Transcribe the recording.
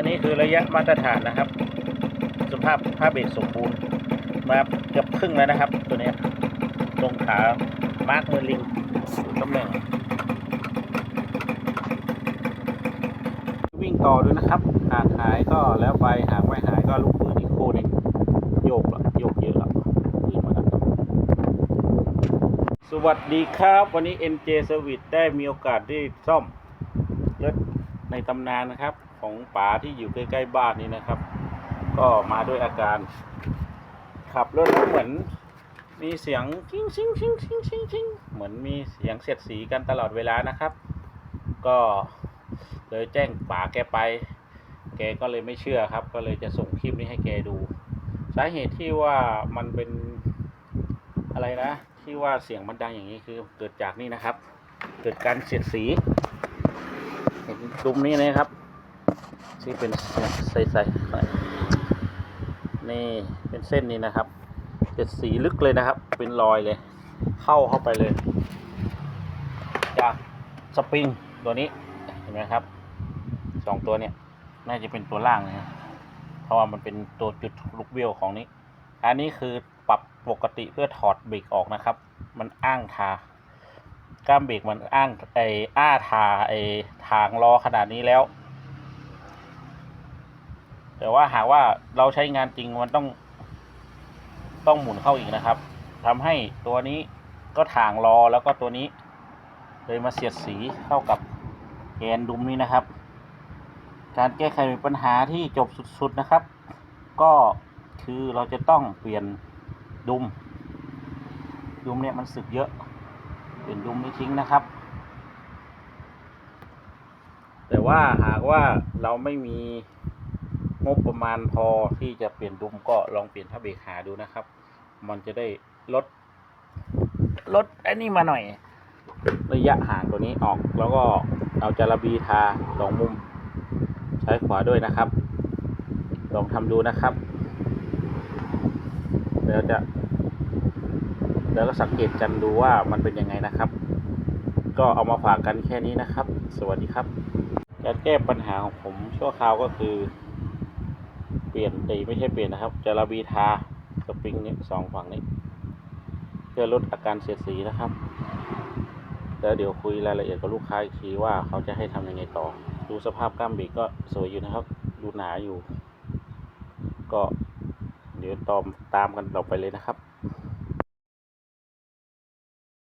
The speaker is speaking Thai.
อันนี้คือระยะมาตรฐานนะครับ สภาพผ้าเบรกสมบูรณ์มาเกือบครึ่งแล้วนะครับ ตัวนี้ตรงขามาร์กเมอร์ลิงตำแหน่งวิ่งต่อด้วยนะครับหากหายก็แล้วไปหากไม่หายก็ลูกปืนอีกคู่หนึงโยกละโยกเยอะละปืนมาแล้วสวัสดีครับ วันนี้ NJ Service ได้มีโอกาสได้ซ่อมรถในตำนานนะครับ ของป๋าที่อยู่ใกล้ๆบ้านนี้นะครับ ก็มาด้วยอาการ ขับรถแล้วเหมือน มีเสียงชิงชิงชิงชิงชิงชิงเหมือนมีเสียงเสียดสีกันตลอดเวลานะครับ ก็เลยแจ้งป๋าแกไป แกก็เลยไม่เชื่อครับ ก็เลยจะส่งคลิปนี้ให้แกดู สาเหตุที่ว่ามันเป็นอะไรนะ ที่ว่าเสียงมันดังอย่างนี้คือเกิดจากนี่นะครับ เกิดการเสียดสีเห็นดุมนี้นะครับ ที่เป็นใสๆหน่อยนี่เป็นเส้นนี้นะครับเสียดสีลึกเลยนะครับ เป็นรอยเลย เข้าเข้าไปเลย จากสปริงตัวนี้เห็นไหมครับสองตัวเนี่ยน่าจะเป็นตัวล่างนะเพราะว่ามันเป็นตัวจุดลูกเบี้ยวของนี้ อันนี้คือปรับปกติเพื่อถอดเบรกออกนะครับ มันอ้างทาก้ามเบรกมันอ้างไออ้าทาไอทางล้อขนาดนี้แล้ว แต่ว่าหากว่าเราใช้งานจริงมันต้อง ต้องหมุนเข้าอีกนะครับทำให้ตัวนี้ก็ทางล้อแล้วก็ตัวนี้ เลยมาเสียดสีเข้ากับแกนดุมนี้นะครับ การแก้ไขปัญหาที่จบสุดๆนะครับ ก็คือเราจะต้องเปลี่ยนดุม ดุมเนี่ยมันสึกเยอะ เปลี่ยนดุมนี้ทิ้งนะครับ แต่ว่าหากว่าเราไม่มี งบประมาณพอที่จะเปลี่ยนดุมก็ลองเปลี่ยนผ้าเบรกหาดูนะครับ มันจะได้ลดลดไอันนี้มาหน่อย ระยะห่างตัวนี้ออก แล้วก็เอาจาระบีทาสองมุมใช้ขวาด้วยนะครับ ลองทำดูนะครับแล้วจะแล้วก็สังเกตกันดูว่ามันเป็นยังไงนะครับ ก็เอามาฝากกันแค่นี้นะครับ สวัสดีครับ การแก้ปัญหาของผมชั่วคราวก็คือ เปลี่ยนตีไม่ใช่เปลี่ยนนะครับ จะระบีทาสปริงนี้สองฝั่งนี้ เพื่อลดอาการเสียดสีนะครับแล้วเดี๋ยวคุยรายละเอียดกับลูกค้าอีกทีว่าเขาจะให้ทำยังไงต่อ ดูสภาพกล้ามเบรกก็สวยอยู่นะครับ ดูหนาอยู่ ก็เดี๋ยวตอมตามกันต่อไปเลยนะครับ